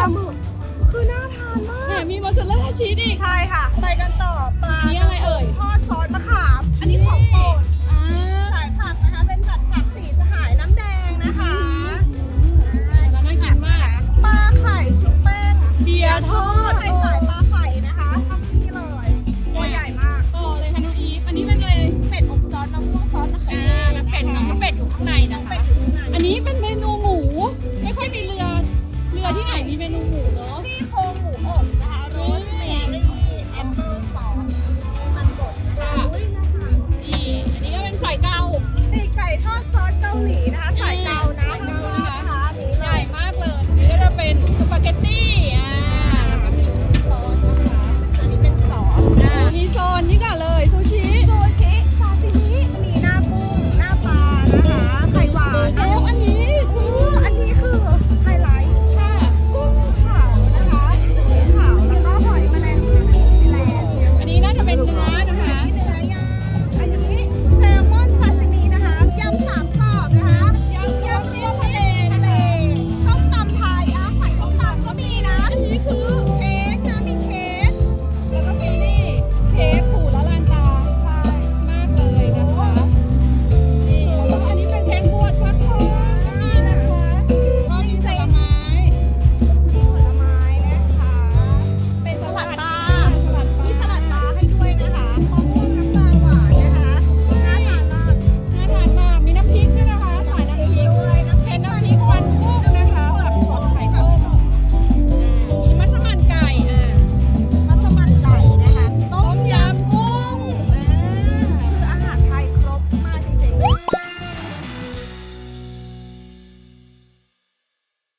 ลาหมึกคือน่าทานมาก แถมมีมอสซาเรลล่าชีสอีก ใช่ค่ะ ไปกันต่อ slowly.